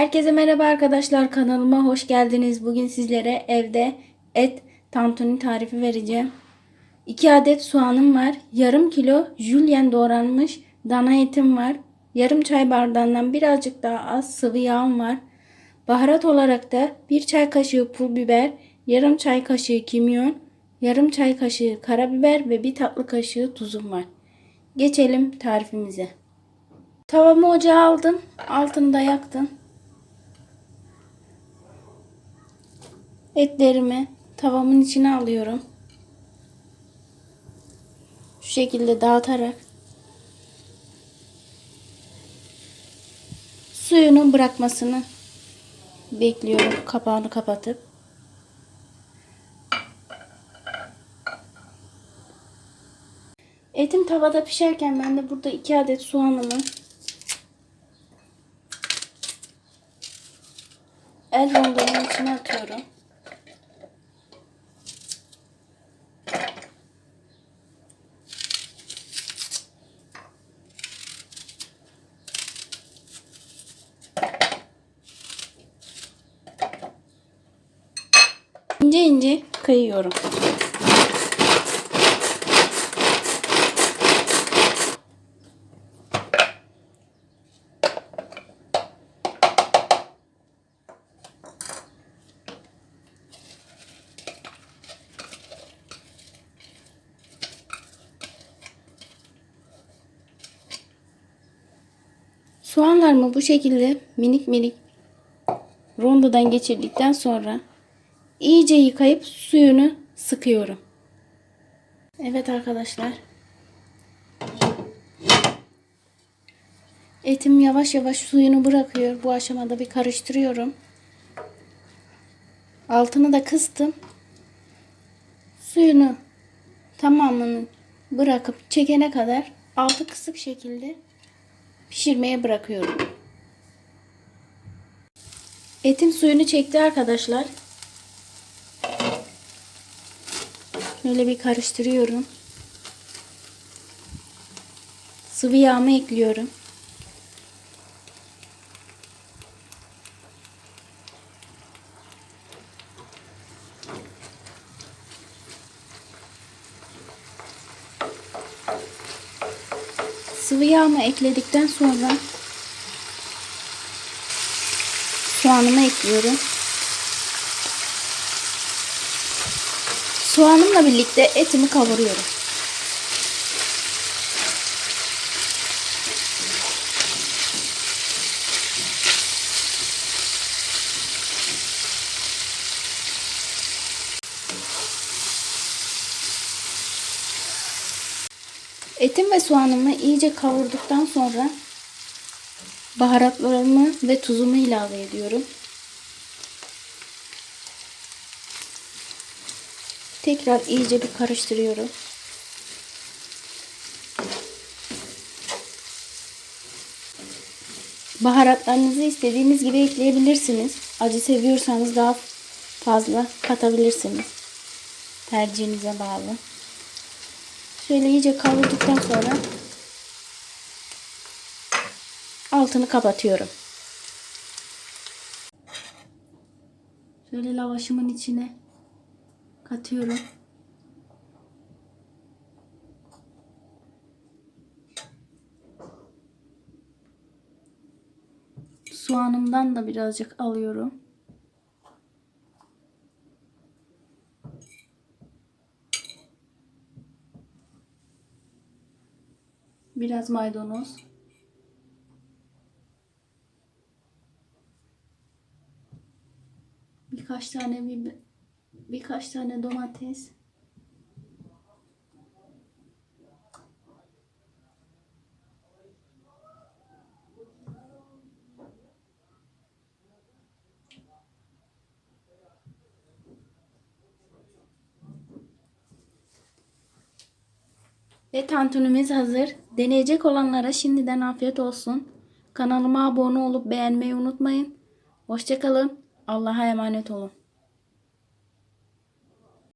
Herkese merhaba arkadaşlar kanalıma hoş geldiniz. Bugün sizlere evde et tantuni tarifi vereceğim. 2 adet soğanım var. Yarım kilo jülyen doğranmış dana etim var. Yarım çay bardağından birazcık daha az sıvı yağım var. Baharat olarak da 1 çay kaşığı pul biber, yarım çay kaşığı kimyon, yarım çay kaşığı karabiber ve 1 tatlı kaşığı tuzum var. Geçelim tarifimize. Tavamı ocağa aldım. Altını da yaktım. Etlerimi tavamın içine alıyorum. Şu şekilde dağıtarak suyunu bırakmasını bekliyorum kapağını kapatıp. Etim tavada pişerken ben de burada iki adet soğanımı el rondomun içine atıyorum. İnce ince kıyıyorum. Soğanlarımı bu şekilde minik minik rondodan geçirdikten sonra iyice yıkayıp suyunu sıkıyorum. Evet arkadaşlar. Etim yavaş yavaş suyunu bırakıyor. Bu aşamada bir karıştırıyorum. Altını da kıstım. Suyunu tamamını bırakıp çekene kadar altı kısık şekilde pişirmeye bırakıyorum. Etim suyunu çekti arkadaşlar. Böyle bir karıştırıyorum. Sıvı yağımı ekliyorum. Sıvı yağımı ekledikten sonra soğanımı ekliyorum. Soğanımla birlikte etimi kavuruyorum. Etim ve soğanımı iyice kavurduktan sonra baharatlarımı ve tuzumu ilave ediyorum. Tekrar iyice bir karıştırıyorum. Baharatlarınızı istediğiniz gibi ekleyebilirsiniz. Acı seviyorsanız daha fazla katabilirsiniz. Tercihinize bağlı. Şöyle iyice kavurduktan sonra altını kapatıyorum. Şöyle lavaşımın içine katıyorum. Soğanımdan da birazcık alıyorum. Biraz maydanoz. Birkaç tane bir birkaç tane domates. Ve tantunimiz hazır. Deneyecek olanlara şimdiden afiyet olsun. Kanalıma abone olup beğenmeyi unutmayın. Hoşçakalın. Allah'a emanet olun.